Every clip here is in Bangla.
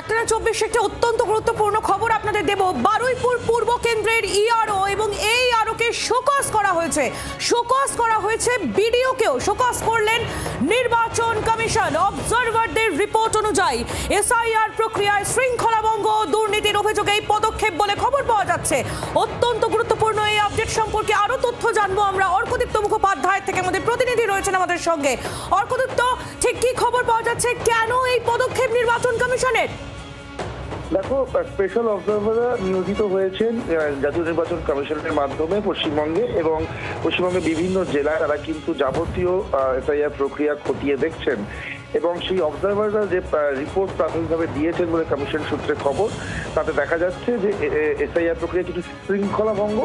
একটানা চব্বিশ একটি অত্যন্ত গুরুত্বপূর্ণ খবর আপনাদের দেব। বারুইপুর পূর্ব কেন্দ্রের ইআরও এবং এই আরোকে শোকস করা হয়েছে। শোকস করা হয়েছে বিডিওকেও শোকস করলেন নির্বাচন কমিশন। অবজারভারদের রিপোর্ট অনুযায়ী এসআইআর প্রক্রিয়ায় শৃঙ্খলা অভিযোগে এই পদক্ষেপ বলে খবর পাওয়া যাচ্ছে। অত্যন্ত গুরুত্বপূর্ণ এই আপডেট সম্পর্কে আরও তথ্য জানব আমরা। অর্কদীপ্ত মুখোপাধ্যায় থেকে আমাদের প্রতিনিধি রয়েছেন আমাদের সঙ্গে। অর্কদীপ্ত, ঠিক কি খবর পাওয়া যাচ্ছে? কেন এই পদক্ষেপ নির্বাচন কমিশনের? দেখো স্পেশাল অবজারভাররা নিয়োজিত হয়েছেন জাতীয় নির্বাচন কমিশনের মাধ্যমে পশ্চিমবঙ্গে এবং পশ্চিমবঙ্গের বিভিন্ন জেলায় তারা কিন্তু যাবতীয় এসআইআর প্রক্রিয়া খতিয়ে দেখছেন। এবং সেই অবজারভাররা যে রিপোর্ট প্রাথমিকভাবে দিয়েছেন বলে কমিশন সূত্রে খবর, তাতে দেখা যাচ্ছে যে এসআইআর প্রক্রিয়া কিছু শৃঙ্খলা ভঙ্গ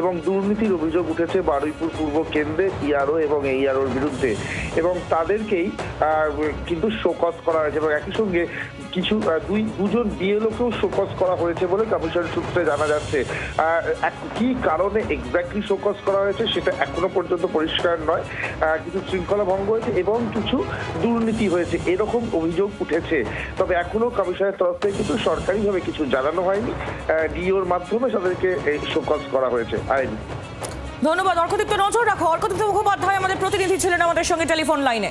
এবং দুর্নীতির অভিযোগ উঠেছে বারুইপুর পূর্ব কেন্দ্রে ইআরও এবং এইআরওর বিরুদ্ধে। এবং তাদেরকেই কিন্তু শোকজ করা হয়েছে এবং একই সঙ্গে কিছু দুই, দুজন বিএলওকেও শোকজ করা হয়েছে বলে কমিশন সূত্রে জানা যাচ্ছে। কি কারণে এক্স্যাক্টলি শোকজ করা হয়েছে সেটা এখনও পর্যন্ত পরিষ্কার নয়। কিছু শৃঙ্খলা ভঙ্গ হয়েছে এবং কিছু দুর্নীতি হয়েছে এরকম অভিযোগ উঠেছে। তবে এখনও কমিশনের তরফ থেকে কিন্তু সরকারিভাবে কিছু জানানো হয়নি। ডিওর মাধ্যমে তাদেরকে এই শোকজ করা হয়েছে। আইন। ধন্যবাদ অর্কদীপ্ত নজর রাখো। অর্কদীপ্ত মুখোপাধ্যায় আমাদের প্রতিনিধি ছিলেন আমাদের সঙ্গে টেলিফোন লাইনে।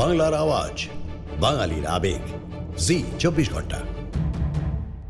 বাংলার আওয়াজ বাঙালির আবেগ। জি চব্বিশ ঘণ্টা।